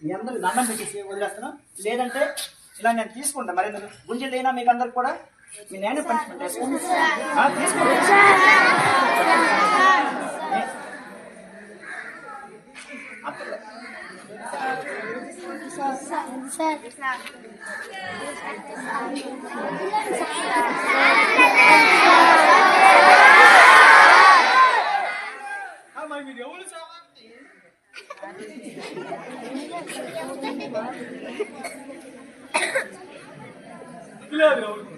మీ అందరూ దండం పెట్టేసి వదిలేస్తాను లేదంటే ఇలా నేను తీసుకుంటాను మరి గుంజలు అయినా మీకు అందరికి కూడా? మీ నేనే పనిష్మెంట్ వేసుకోండి ఆ, తీసుకోండి Claro.